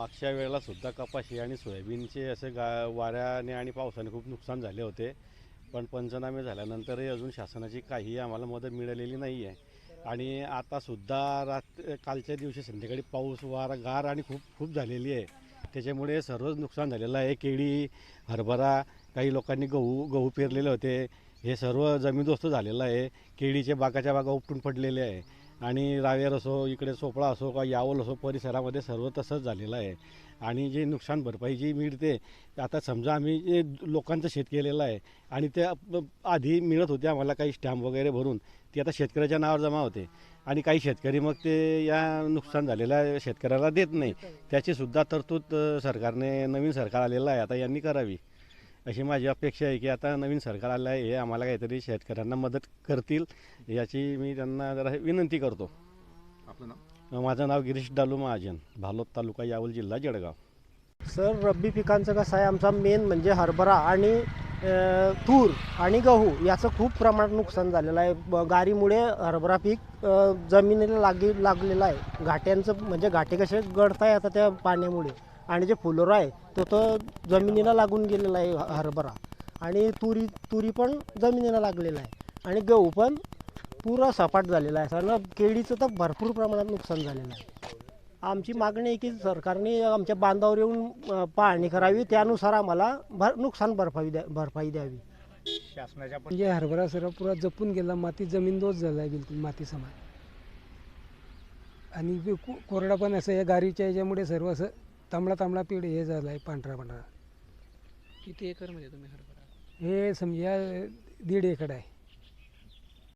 मागच्या वेळेला सुद्धा कपाशी आणि सोयाबीनचे असे गा वाऱ्याने आणि पावसाने खूप नुकसान झाले होते. पण पंचनामे झाल्यानंतरही अजून शासनाची काही आम्हाला मदत मिळालेली नाही आहे. आणि आतासुद्धा रात कालच्या दिवशी संध्याकाळी पाऊस वारा गार आणि खूप खूप झालेली आहे. त्याच्यामुळे सर्वच नुकसान झालेलं आहे. केळी हरभरा काही लोकांनी गहू गहू पेरलेले होते. हे सर्व जमीनदोस्त झालेलं आहे. केळीच्या बागाच्या बागा उपटून पडलेले आहे. आणि रावेर असो इकडे चोपळा असो का यावल असो परिसरामध्ये सर्व तसंच झालेलं आहे. आणि जे नुकसान भरपाई जी मिळते आता समजा आम्ही जे लोकांचं शेत केलेलं आहे आणि त्या आधी मिळत होते आम्हाला काही स्टॅम्प वगैरे भरून ती आता शेतकऱ्याच्या नावावर जमा होते. आणि काही शेतकरी मग ते या नुकसान झालेल्या शेतकऱ्याला देत नाही. त्याचीसुद्धा तरतूद सरकारने नवीन सरकार आलेलं आहे आता यांनी करावी. अशी माझी अपेक्षा आहे की आता नवीन सरकार आलं आहे हे आम्हाला काहीतरी शेतकऱ्यांना मदत करतील याची मी त्यांना जरा विनंती करतो. आपलं नाव? माझं नाव गिरीश डालू महाजन भालोद तालुका यावल जिल्हा जळगाव. सर रब्बी पिकांचं कसं आहे? आमचा मेन म्हणजे हरभरा आणि तूर आणि गहू याचं खूप प्रमाणात नुकसान झालेलं आहे. ब- गारीमुळे हरभरा पीक जमिनीला लागे लागलेलं आहे. घाट्यांचं म्हणजे घाटे कसे गळताय आता त्या पाण्यामुळे? आणि जे फुलोरा आहे तो तो जमिनीला लागून गेलेला आहे ह- हरभरा. आणि तुरी तुरी पण जमिनीला लागलेला आहे. आणि गहू पण पुरा सपाट झालेला आहे. सर केळीचं तर भरपूर प्रमाणात नुकसान झालेलं आहे. आमची मागणी आहे की सरकारने आमच्या बांधावर येऊन पाहणी करावी. त्यानुसार आम्हाला भर नुकसान भरपाई द्या भरपाई द्यावी. शासनाच्या पण म्हणजे हरभरा सर्व पुरा जपून गेला. माती जमीनदोज झाला आहे बिलकुल माती समान. आणि कोरडा पण असं या गारीच्या याच्यामुळे सर्व असं तांबडा तांबडा पीड हे झालं आहे पांढरा पांढरा. किती एकरमध्ये तुम्ही हरभरा? हे समजा दीड एकर आहे.